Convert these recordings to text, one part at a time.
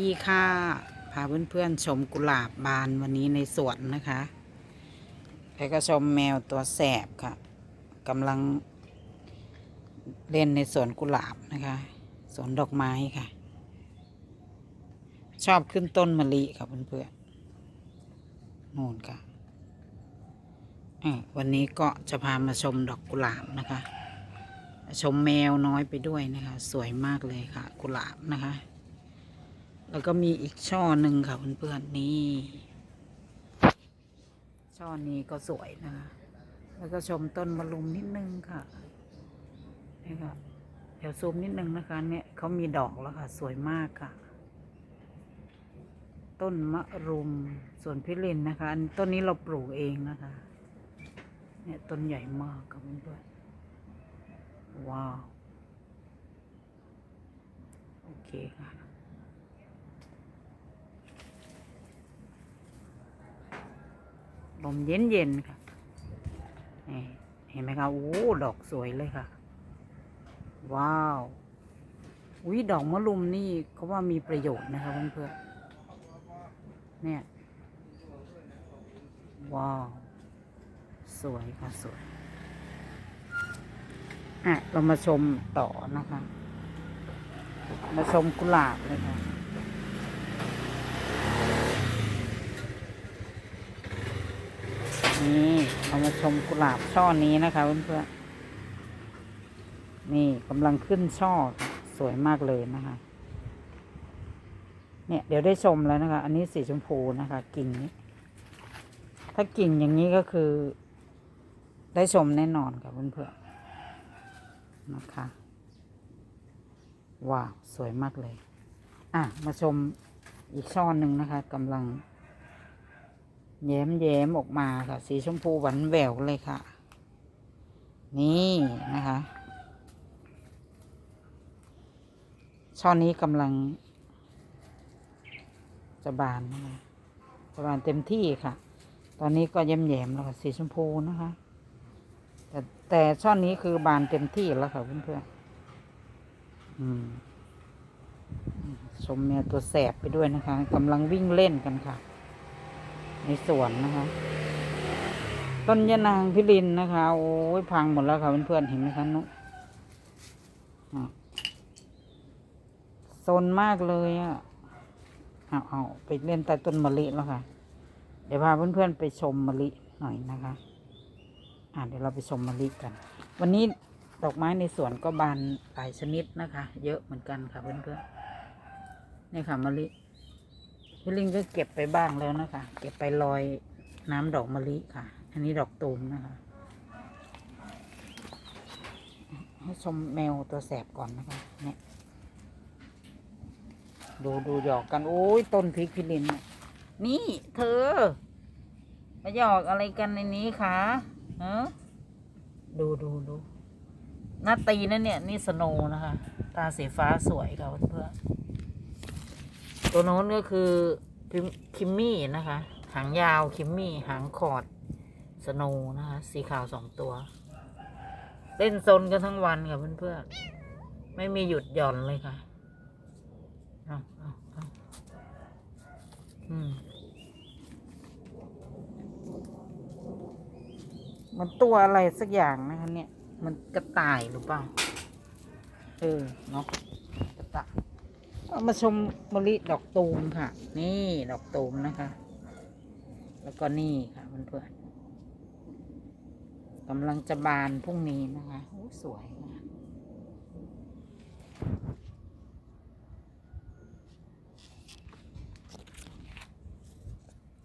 ดีค่ะพาเพื่อนๆชมกุหลาบบานวันนี้ในสวนนะคะแล้วก็ชมแมวตัวแสบค่ะกำลังเล่นในสวนกุหลาบนะคะสวนดอกไม้ค่ะ ชอบขึ้นต้นมะลิค่ะเพื่อนๆนู่นค่ะอะวันนี้ก็จะพามาชมดอกกุหลาบนะคะ ชมแมวน้อยไปด้วยนะคะ สวยมากเลยค่ะ กุหลาบนะคะ แล้วก็มีอีกช่อหนึ่งค่ะเพื่อนๆนี่ ช่อนี้ก็สวยนะคะ แล้วก็ชมต้นมะรุมนิดนึงค่ะนี่ค่ะเดี๋ยวซูมนิดนึงนะคะ เนี่ยเขามีดอกแล้วค่ะ สวยมากค่ะ ต้นมะรุมสวนพิรินนะคะอันต้นนี้เราปลูกเองนะคะ เนี่ยต้นใหญ่มากค่ะเพื่อนๆว้าว โอเคค่ะ ลมเย็นเย็นๆค่ะนี่เห็นไหมคะโอ้ดอกสวยเลยค่ะ ว้าวอุ้ยดอกมะรุมนี่เขาว่ามีประโยชน์นะคะเพื่อนๆเนี่ย ว้าว สวยค่ะสวยอะ เรามาชมต่อนะคะ มาชมกุหลาบเลยค่ะ นี่เรามาชมกุหลาบช่อนี้นะคะเพื่อนๆนี่กำลังขึ้นช่อสวยมากเลยนะคะ เนี่ยเดี๋ยวได้ชมแล้วนะคะ อันนี้สีชมพูนะคะ กิ่งนี้ ถ้ากิ่งอย่างนี้ก็คือ ได้ชมแน่นอนค่ะเพื่อนๆนะคะว้าวสวยมากเลย อะ มาชมอีกช่อหนึ่งนะคะกำลัง แย้มแย้มออกมาค่ะ สีชมพูหวานแหววเลยค่ะ นี่นะคะ ช่อนี้กำลัง จะบานนะคะจะบานเต็มที่ค่ะ ตอนนี้ก็แย้มแย้มแล้วค่ะ สีชมพูนะคะ แต่แต่ช่อนี้คือบานเต็มที่แล้วค่ะเพื่อนๆอืมชมแมวตัวแสบไปด้วยนะคะกำลังวิ่งเล่นกันค่ะ ในสวนนะคะ ต้นยะนางพิรินนะคะ โอ้ยพังหมดแล้วค่ะเพื่อนๆเห็นไหมคะนุอะโซนมากเลยอะเอาเอาไปเล่นใต้ต้นมะลิแล้วค่ะ เดี๋ยวพาเพื่อนๆไปชมมะลิหน่อยนะคะ อ่าเดี๋ยวเราไปชมมะลิกัน วันนี้ดอกไม้ในสวนก็บานหลายชนิดนะคะ เยอะเหมือนกันค่ะเพื่อนๆนี่ค่ะมะลิ พี่ลิงก็เก็บไปบ้างแล้วนะคะ เก็บไปลอยน้ำดอกมะลิค่ะ อันนี้ดอกตูมนะคะ ให้ชมแมวตัวแสบก่อนนะคะ เนี่ย ดูดูหยอกกัน โอ้ยต้นพริกพี่ลินน่ะนี่เธอ มาหยอกอะไรกันในนี้คะฮะดูดูดูหน้าตีนั่นเนี่ย นี่สโนนะคะ ตาสีฟ้าสวยค่ะเพื่อน ตัวโน้นก็คือคิมมี่นะคะ หางยาวคิมมี่ หางคอร์ดสโนว์นะคะ สีขาวสองตัว เล่นซนกันทั้งวันค่ะเพื่อนๆ ไม่มีหยุดหย่อนเลยค่ะเอาเอาเอาอืมมันตัวอะไรสักอย่างนะคะเนี่ย มันกระต่ายหรือเปล่า เออเนาะามาชมมะลิดอกตูมค่ะ นี่ดอกตูมนะคะ แล้วก็นี่ค่ะเพื่อนๆกำลังจะบานพรุ่งนี้นะคะโอ้สวย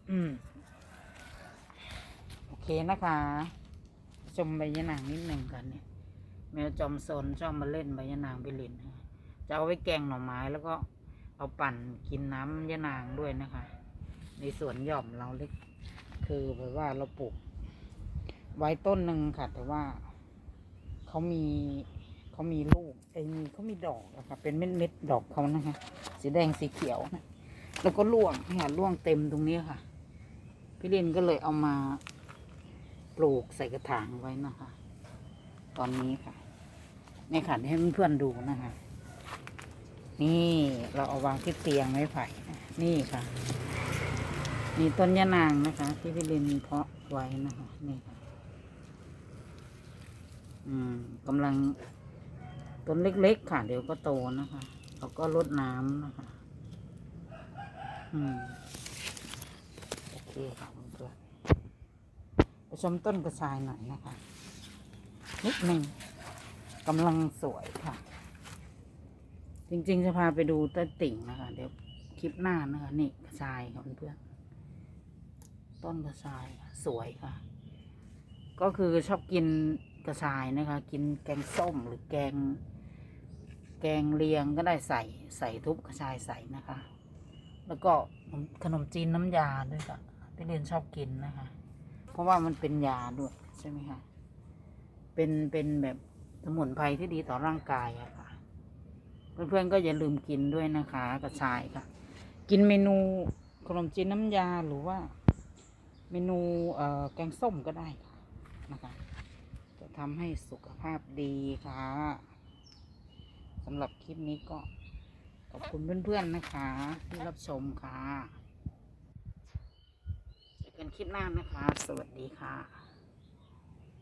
อืม โอเคนะคะชมใบยะนางนิดหนึ่งกันเนี่ย แมวจอมซนชอบมาเล่นใบยะนางไปเล่นนะคะ จะเอาไว้แกงหน่อไม้แล้วก็เอาปั่นกินน้ำยะนางด้วยนะคะ ในสวนหย่อมเราเล็กคือแบบว่าเราปลูก ไว้ต้นหนึ่งค่ะ แต่ว่าเขามีเขามีลูกไอ้มีเขามีดอกอะค่ะเป็นเม็ดเม็ดดอกเขานะคะ สีแดงสีเขียวนะแล้วก็ร่วงเนี่ยร่วงเต็มตรงนี้ค่ะ พี่เรนก็เลยเอามาปลูกใส่กระถางไว้นะคะ ตอนนี้ค่ะนี่ค่ะให้เพื่อนๆดูนะคะ นี่เราเอาวางที่เตียงไม้ไผ่นี่ค่ะ นี่ต้นยะนางนะคะ ที่พี่ลินเพาะไว้นะคะ นี่ค่ะ อืมกำลังต้นเล็กๆค่ะ เดี๋ยวก็โตนะคะเราก็รดน้ำนะคะ อืมโอเคค่ะเพื่อนๆไปชมต้นกระชายหน่อยนะคะ นิดหนึ่งกำลังสวยค่ะ จริง ๆ จะพาไปดูต้นติ่งนะคะ เดี๋ยวคลิปหน้านะคะนี่กระชายค่ะเพื่อนๆต้นกระชายสวยค่ะ ก็คือชอบกินกระชายนะคะ กินแกงส้มหรือแกง แกงเลียงก็ได้ใส่ใส่ทุบกระชายใส่นะคะ แล้วก็ขนมจีนน้ำยาด้วยค่ะพี่เรียนชอบกินนะคะ เพราะว่ามันเป็นยาด้วยใช่ไหมคะเป็นเป็นแบบสมุนไพรที่ดีต่อร่างกายอะค่ะ เพื่อนๆก็อย่าลืมกินด้วยนะคะกระชายค่ะ กินเมนูขนมจีนน้ำยาหรือว่า เมนูเอ่อแกงส้มก็ได้ค่ะนะคะจะทำให้สุขภาพดีค่ะสำหรับคลิปนี้ก็ขอบคุณเพื่อนๆนะคะ ที่รับชมค่ะเจอกันคลิปหน้านะคะ สวัสดีค่ะ